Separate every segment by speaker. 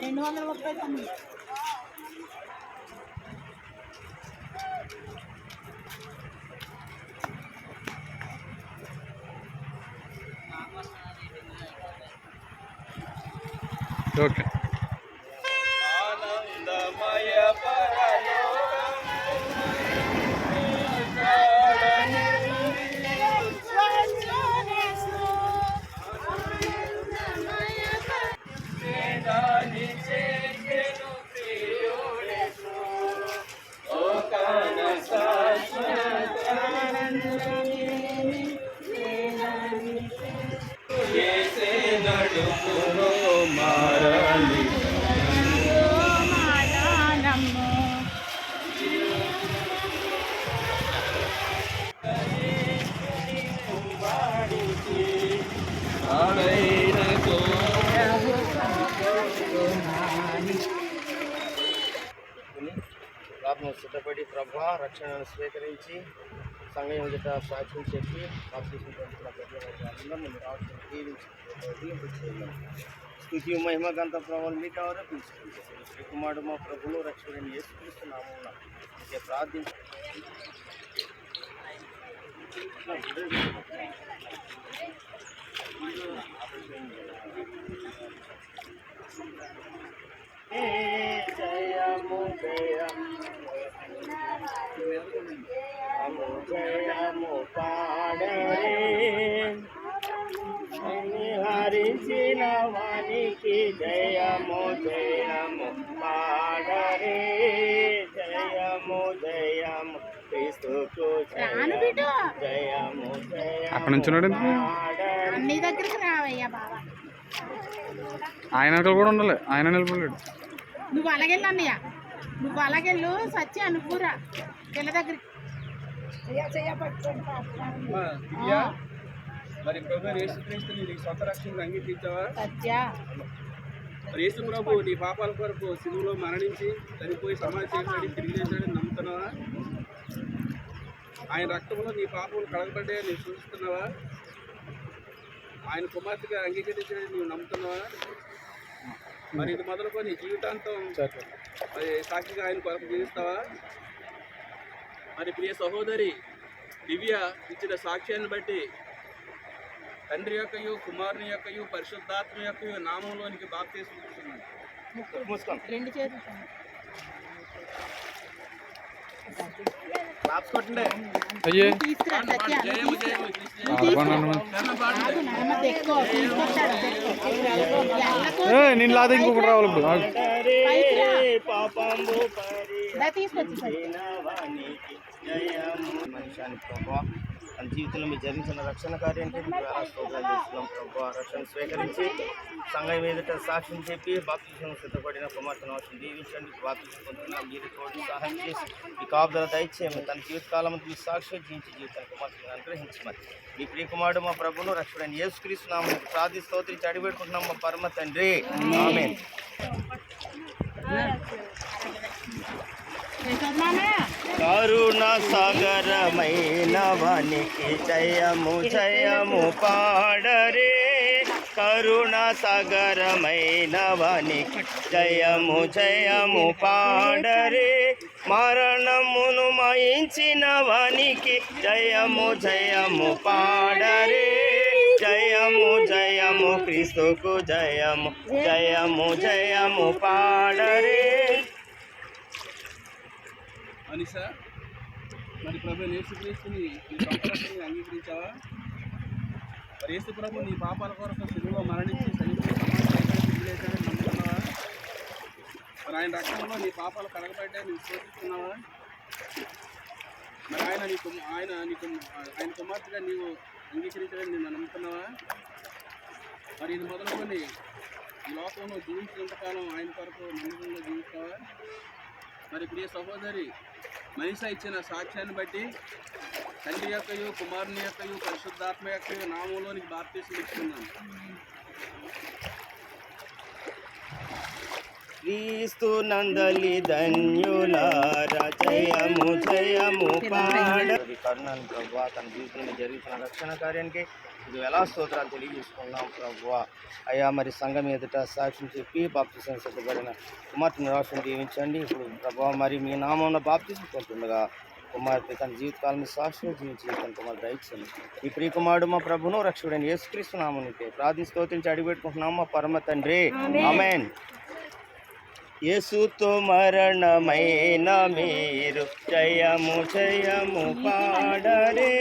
Speaker 1: రెండు వందల ముప్పై తొమ్మిది.
Speaker 2: Okay. ప్రభా రక్షణను స్వీకరించి సంఘం ఎదుట సాక్ష్యం చెప్పి బాప్తిసం పొందుతున్న ప్రజలందరూ మీరు స్థుతి మహిమ గంత ప్రభావం మీకు ఎవరో శ్రీ కుమారుడు మా ప్రభులు రక్షణ యేసుక్రీస్తున్నాము ఇదే ప్రార్థించి జయము జయము జయము పాడరే హరించిన వానికి జయము జయము పాడరే జయము జయము క్రీస్తుకు. జయము జయము
Speaker 3: అక్కడ నుంచున్నాడు ఎందుకు?
Speaker 2: పాడరే.
Speaker 1: నీ దగ్గరికి రావయ్యా బాబా
Speaker 3: ఆయన వెనకాల కూడా ఉండాలి. ఆయన నిలబడలేడు.
Speaker 1: నువ్వు అలాగెళ్ళు అన్నయ్య. నువ్వు అలాగెళ్ళు సత్య అనుకూరా. పిల్ల దగ్గరికి.
Speaker 4: మరి ప్రభు యేసుక్రీస్తు నీ సొంత రక్షణకు అంగీకరించావా?
Speaker 1: సత్య.
Speaker 4: మరి యేసు ప్రభు నీ పాపాల కొరకు సిలువలో మరణించి చనిపోయి సమాధి చేయబడి తిరిగి నమ్ముతున్నావా? ఆయన రక్తంలో నీ పాపములు కడగబడ్డాయని నీవు ఆయన కుమార్తెగా అంగీకరించడని నువ్వు నమ్ముతున్నావా? మరి ఇది మొదలుకొని జీవితాంతం మరి సాక్షిగా ఆయన కొరకు జీవిస్తావా? మరి ప్రియ సహోదరి దివ్య ఇచ్చిన సాక్ష్యాన్ని బట్టి తండ్రి యొక్కయు కుమారుని యొక్కయు పరిశుద్ధాత్మ యొక్కయు నామంలోనికి బాప్తీసుకుంటున్నాను
Speaker 1: రెండు చేతులు
Speaker 2: క్లాప్స్ కొట్టండి
Speaker 3: అయ్యే
Speaker 1: తీసుకురా సత్య
Speaker 4: జయము జయము క్రీస్తు
Speaker 3: ఆడపన్నాను
Speaker 1: కాదు నాన్న తెక్కో తీసుకొచ్చాడు తెక్కో ఎల్లకు
Speaker 3: ఏ నేను లాదే ఇంకొకటి రావాలి ఇప్పుడు. ఆగు.
Speaker 2: తన జీవితంలో మీరు జరిగించిన రక్షణ కార్యానికి స్తోత్రాలు చేస్తున్నాం. ప్రభా రక్షణ స్వీకరించి సంఘం ఎదుట సాక్ష్యం చెప్పి బాప్తిజం సిద్ధపడిన కుమార్తెను అవసరం దీవించండి. బాప్తిజం పొందుతున్నాం. మీరు తోడు సహాయం చేసి మీ కాపుదల దయచేయమని తన జీవితకాలం మీ సాక్ష్యం జీవించి జీవితాన్ని కుమార్తెను అనుగ్రహించమని. మీ ప్రియకుమారుడు మా ప్రభును రక్షణ యేసుక్రీస్తున్నాము ప్రార్థి స్తోత్రించి అడిగిపెట్టుకుంటున్నాం మా పరమ తండ్రి. ఆమేన్.
Speaker 1: యశోదమామయ్య
Speaker 2: కరుణ సాగరమైన వానికి జయము జయము పాడరే. కరుణ సాగరమైన వానికి జయము జయము పాడరే. మరణమును మయించిన వానికి జయము జయము పాడరే. జయము జయము క్రీస్తుకు జయము జయము జయము పాడరే.
Speaker 4: అనిసా? మరి ప్రభు యేసుక్రీస్తుని నీ సొంత అంగీకరించావా? మరి యేసు ప్రభు నీ పాపాల కొరకు సిలువలో మరణించి చనిపోయి నమ్ముతున్నావా మరి ఆయన రక్తంలో నీ పాపాలు కడగబడ్డాయి నువ్వు శోధిస్తున్నావా మరి ఆయన నీకు ఆయన నీ కుమ ఆయన కుమార్తెగా నీవు అంగీకరించడం నేను నమ్ముతున్నావా మరి ఇది మొదలుకొని ఈ లోకంలో జీవించినంతకాలం ఆయన కొరకు నమ్మకంగా జీవిస్తావా? మరి ప్రియ సహోదరి మనిషి ఇచ్చిన సాక్ష్యాన్ని బట్టి తండ్రి యొక్కయు కుమారుని యొక్కయు పరిశుద్ధాత్మ యొక్క నామంలోనికి బాప్తీసం ఇస్తున్నాను
Speaker 2: క్రీస్తు నందలి ధన్యులార జయము జయము పాడ కరుణాన్ని ప్రభు తన జీవితంలో జరుగుతున్న రక్షణ కార్యానికి ఇది ఎలా స్తోత్రాలు తెలియజేసుకున్నాం ప్రభు అయ్యా మరి సంఘం ఎదుట సాక్ష్యం చెప్పి బాప్తిసం సిద్ధపడిన కుమార్తెను రాష్ట్రం దీవించండి. ఇప్పుడు ప్రభు మరి మీ నామంలో బాప్తిసం పొందుతుండగా కుమార్తె తన జీవితకాలం సాక్షిగా జీవించి తన కుమార్ దయచండి ఈ ప్రియ కుమారుడు మా ప్రభును రక్షకుడని యేసుక్రీస్తు నామనికే ప్రార్థి స్తోత్రించి అడిగిపెట్టుకుంటున్నాం మా పరమ తండ్రి. ఆమెన్. యేసుతో మరణమైన మీరు జయము జయము పాడరే.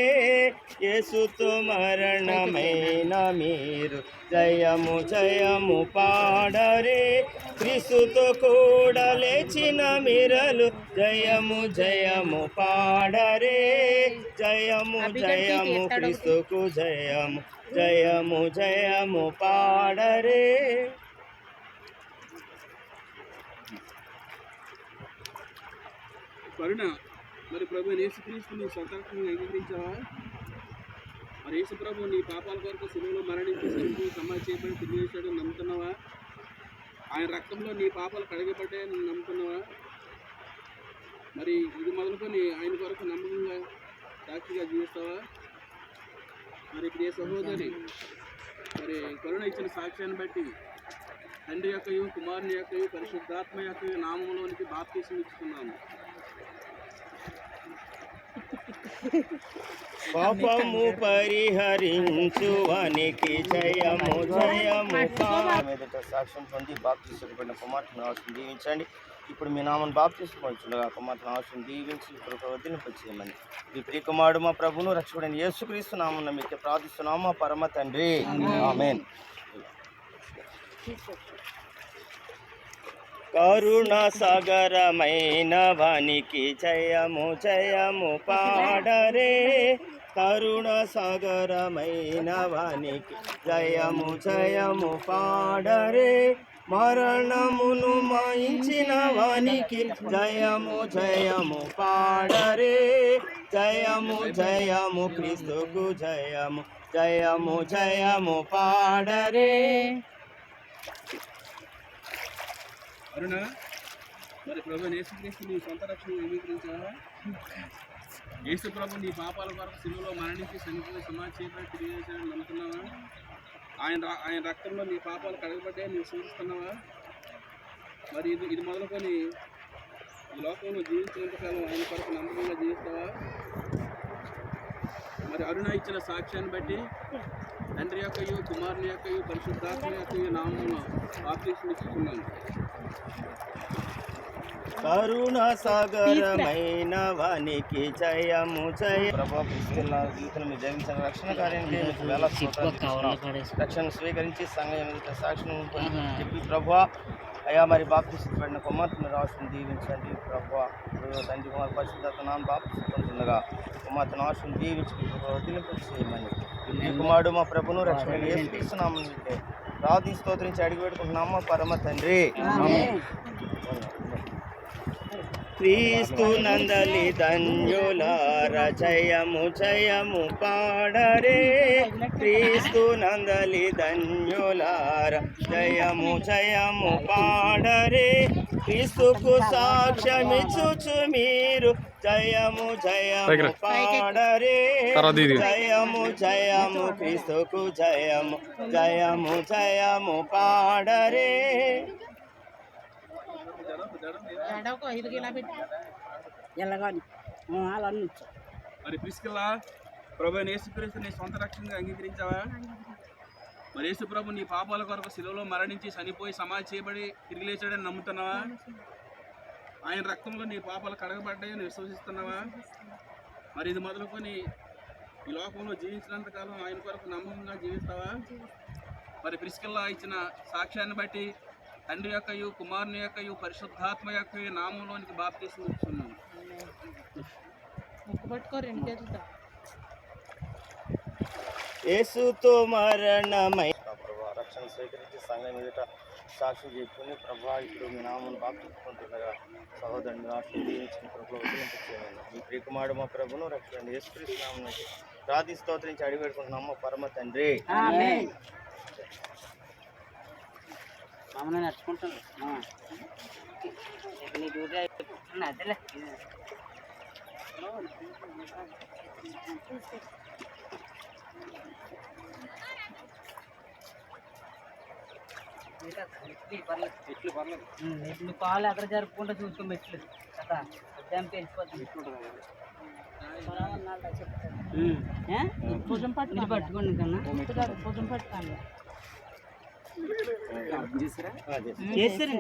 Speaker 2: యేసుతో మరణమైన మీరు జయము జయము పాడరే. క్రీస్తుతో కూడా లేచిన మీరలు జయము జయము పాడరే. జయము జయము క్రీస్తుకు జయము జయము జయము పాడరే.
Speaker 4: కరుణ. మరి ప్రభు యేసుక్రీస్తు నీ స్వతంత్రంగా అంగీకరించావా? మరి యేసు ప్రభు నీ పాపాల కొరకు సిలువలో మరణించి సరిగ్గా సమాధి చేయబడి తిరిగి వేశాడని నమ్ముతున్నావా? ఆయన రక్తంలో నీ పాపాలు కడగబడ్డాయని నమ్ముతున్నావా? మరి ఇది మొదలుకొని ఆయన కొరకు నమ్మకంగా సాక్షిగా జీవిస్తావా? మరి ఇప్పుడు ఏ సహోదరి మరి కరుణ ఇచ్చిన సాక్ష్యాన్ని బట్టి తండ్రి యొక్కయు కుమారుని యొక్కయు పరిశుద్ధాత్మ యొక్క నామంలోనికి బాప్తీసం ఇచ్చుకున్నాము
Speaker 2: పాపము పరిహరించువానికి జయము జయము మీదట సాక్ష్యం పొంది బాప్తీసుకున్న కుమార్తెను అవసరం దీవించండి. ఇప్పుడు మీ నామను బాప్తీసుకుంటుండగా కుమార్తెను అవసరం దీవించి ఇప్పుడు వదిలింపచేయమని ఈ ప్రియ కుమారుడు మా ప్రభును రక్షకుడని యేసుక్రీస్తు నామం నమ్మితే ప్రార్థిస్తున్నాము. మా పరమ తండ్రి. ఆమెన్. కరుణ సాగరమైన వానికి జయము జయము పాడరే. కరుణ సాగరమైన వానికి జయము జయము పాడరే. మరణమును మాయించిన వానికి జయము జయము పాడరే. జయము జయము క్రీస్తుకు జయము జయము జయము పాడరే.
Speaker 4: అరుణ మరి ప్రభు యేసుక్రీస్తు నీ సొంత రక్షణ అంగీకరించావా? యేసు ప్రభు నీ పాపాల కొరకు సిలువలో మరణించి చనిపోయి సమాధి చేయబడి తిరిగి వేశాడని నమ్ముతున్నావా? ఆయన ఆయన రక్తంలో నీ పాపాలు కడగబడ్డాయి నువ్వు సూచిస్తున్నావా? మరి ఇది ఇది మొదలుకొని ఈ లోకంలో జీవించినంతకాలం ఆయన కొరకు నమ్మకంగా జీవిస్తావా? మరి అరుణ ఇచ్చిన సాక్ష్యాన్ని బట్టి తండ్రి యొక్కయు కుమారుని యొక్కయు పరిశుద్ధాత్మ యొక్కయు నామంలో బాప్తీసం ఇచ్చుకున్నాను
Speaker 2: కరుణ సాగరమైన వానికి జయము జయ. ప్రభా క్రీస్తున్న జీవితం మీ జయించిన రక్షణ కార్యానికి మీకు వేల. రక్షణ స్వీకరించి సంఘం సాక్షిని చెప్పి ప్రభా అయ్యా మరి బాప్తిష్టపడిన కుమార్తెను రాష్ట్రం దీవించండి. ప్రభా తండ్రి కుమార్ పరిశుద్ధత నాన్న బాప్తిస్తుండగా కుమార్తెను రాష్ట్రం దీవించి వదిలింపు చేయమని. ఈ కుమారుడు మా ప్రభును రక్షణ ఏసుక్రీస్తున్నాము రాధి స్తోత్రించి అడిగి పెట్టుకుంటున్నాము పరమ తండ్రి. క్రీస్తు నందలి ధన్యులార జయము జయము పాడరే క్రీస్తు నందలి ధన్యులార జయము జయము పాడరే క్రీస్తుకు సాక్ష్యమిచ్చుచు మీరు జయము జయము. పాడరే. జయము జయము క్రీస్తుకు జయము జయము జయము పాడరే
Speaker 1: ఎడవకు ఐదు కిలో పెట్టి.
Speaker 5: ఎల్లగాని అలా నుంచి
Speaker 4: మరి ప్రిస్కిల్లా ప్రభు యేసుక్రీస్తు నీ సొంత రక్షణగా అంగీకరించావా? మరి యేసు ప్రభు నీ పాపాల కొరకు శిలువలో మరణించి చనిపోయి సమాధి చేయబడి తిరిగి లేచాడని నమ్ముతున్నావా? ఆయన రక్తంలో నీ పాపాలు కడగబడ్డాయని విశ్వసిస్తున్నావా? మరి ఇది మొదలుకొని ఈ లోకంలో జీవించినంత కాలం ఆయన కొరకు నమ్మకంగా జీవిస్తావా? మరి ప్రిస్కిల్లా ఇచ్చిన సాక్ష్యాన్ని బట్టి తండ్రి యొక్కయు కుమారుని యొక్కయు పరిశుద్ధాత్మ యొక్క నామంలోనికి బాప్తీసం ఇస్తున్నాను
Speaker 2: యేసుతో మరణమై ప్రభు రక్షణ స్వీకరించి సంఘం ఎదుట సాక్షి చెప్పుకుని ప్రభా ఇప్పుడు మీ నామను బాపుకుంటుండగా సహోదరుని ఆశీర్వదించిన ప్రభు వదిలించేయండి మీ ప్రియకుమారుడు మా ప్రభును రక్షణ యేసుక్రీస్తు నామం ప్రార్థి స్తోత్రించి అడిగి పెట్టుకుంటున్నాము పరమ తండ్రి.
Speaker 5: ఆమేన్. మామూలు నడుచుకుంటాను నీ డ్యూటీ అయిపోతున్నా అదేలే.
Speaker 3: ఎట్లు పర్లేదు.
Speaker 5: మెట్లు కాలు ఎక్కడ జరుపుకుంటా చూసుకో మెట్లు. కదా ఇది
Speaker 1: పట్టుకో
Speaker 5: పట్టుకోండి కన్నా
Speaker 1: పట్టుకోండి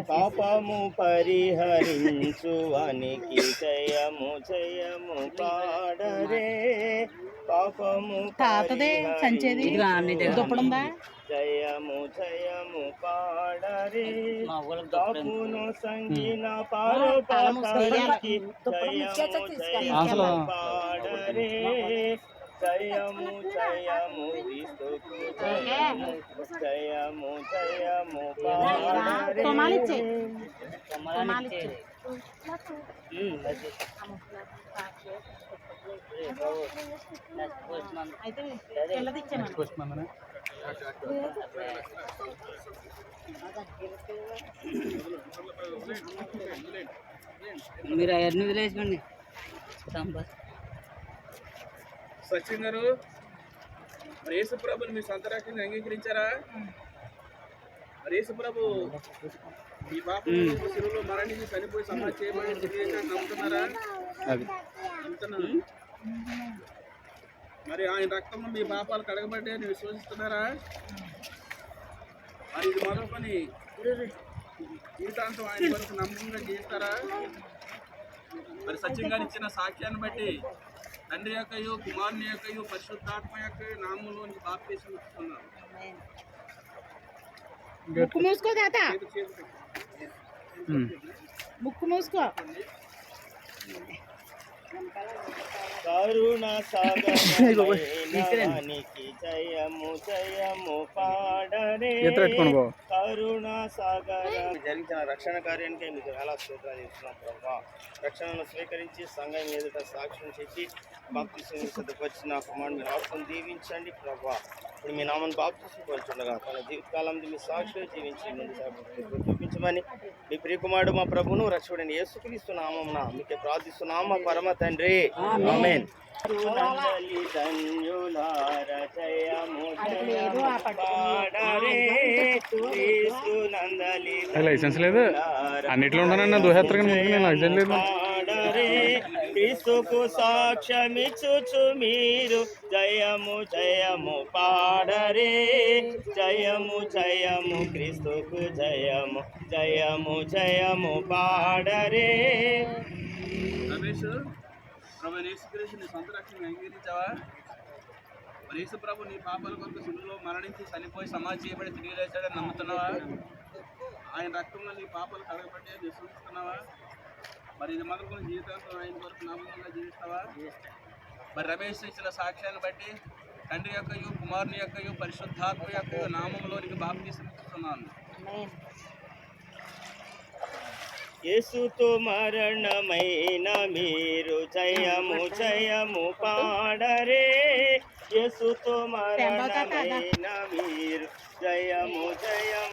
Speaker 2: పాపము పరిహరించు వానికి జయము జయము పాడరే. పాపము
Speaker 1: తాతదే సంచేది దుప్పడుందా?
Speaker 2: జయము జయము పాడరే. సంగిన జయము పాడరే. జయము జయము క్రీస్తుకు జయము జయము జయము పాడరే
Speaker 1: తొమాలిచ్చే
Speaker 5: కొమ్మలాన్ని ఇచ్చేది. ఉమ్, అది. రే బాబు, నెక్స్ట్ పోస్ట్ మ్యాన్.
Speaker 1: అయితే పిల్లది ఇచ్చాను
Speaker 3: క్వశ్చన్ అందనే
Speaker 5: మీరు అవన్నీ వదిలేసుకోండి సాంబార్
Speaker 4: సచిన్ గారు మరి యేసుప్రభుని మీ సొంత రక్షణ అంగీకరించారా? మరి యేసుప్రభు మీ పాప మరణించి చనిపోయి సమాధి చేయబడి తిరిగి నమ్ముతున్నారా
Speaker 3: అది.
Speaker 4: నమ్ముతున్నారు మరి ఆయన రక్తంలో మీ పాపాలు కడగబడ్డాయని విశ్వసిస్తున్నారా? మరి ఇది మొదలుకొని జీవితాంతం ఆయన వరకు నమ్మకంగా జీవిస్తారా? మరి సత్యం గారు ఇచ్చిన సాక్ష్యాన్ని బట్టి తండ్రి యొక్కయు కుమారుని యొక్కయు పరిశుద్ధాత్మ యొక్క నామంలోని బాప్తీసం ఇస్తున్నారు
Speaker 1: ముక్కు మూసుకో తాత. ముక్కు మూసుకో.
Speaker 2: కరుణ సాగరానికి జయము జయము పాడరే. కరుణ సాగర. జరిగిన రక్షణ కార్యానికి మీకు ఎలా స్తోత్రాలు చేస్తున్నాం ప్రభా. రక్షణను స్వీకరించి సంఘం ఎదుట సాక్ష్యం చెప్పి బాప్తిసం సిద్ధపరిచిన కుమారుడు మీ ఆత్మను దీవించండి ప్రభా. ఇప్పుడు మీ నామను బాప్తిసం కోరుచుండగా తన జీవితకాలం మీ సాక్షిగా జీవించి ముందు చూపించమని మీ ప్రియకుమారుడు మా ప్రభును రక్షకుడిని యేసుక్రీస్తు నామమున మీకే ప్రార్థిస్తున్నాం మా పరమ తండ్రి. ఆమేన్.
Speaker 3: లైసెన్స్ లేదు? అన్నిట్లో ఉన్నానన్న కానీ ముందు నేను లైసెన్స్ లేదు.
Speaker 2: క్రీస్తుకు సాక్ష్యమిచ్చుచు మీరు. జయము జయము పాడరే. జయము జయము క్రీస్తుకు జయము. జయము జయము పాడరే.
Speaker 4: రమేష్ ప్రభు యేసుక్రీస్తు నీ సొంత రక్షణ అంగీకరించావా? మరి యేసు ప్రభు నీ పాపాల కొరకు సులువులో మరణించి చనిపోయి సమాధి చేయబడి తిరిగి లేచాడని నమ్ముతున్నావా? ఆయన రక్తంలో నీ పాపాలు కడగబట్టే విశ్వసిస్తున్నావా మరి ఇది మొదలుకొని జీవితాంతం ఆయన కొరకు నమ్మకంగా జీవిస్తావా? మరి రమేష్ ఇచ్చిన సాక్ష్యాన్ని బట్టి తండ్రి యొక్కయు కుమారుని యొక్కయు పరిశుద్ధాత్మ యొక్క నామంలోనికి బాప్తీసం ఇస్తున్నాను.
Speaker 2: యేసుతో మరణమైన మీరు జయము జయము పాడరే. యేసుతో మరణమైన మీరు జయము జయము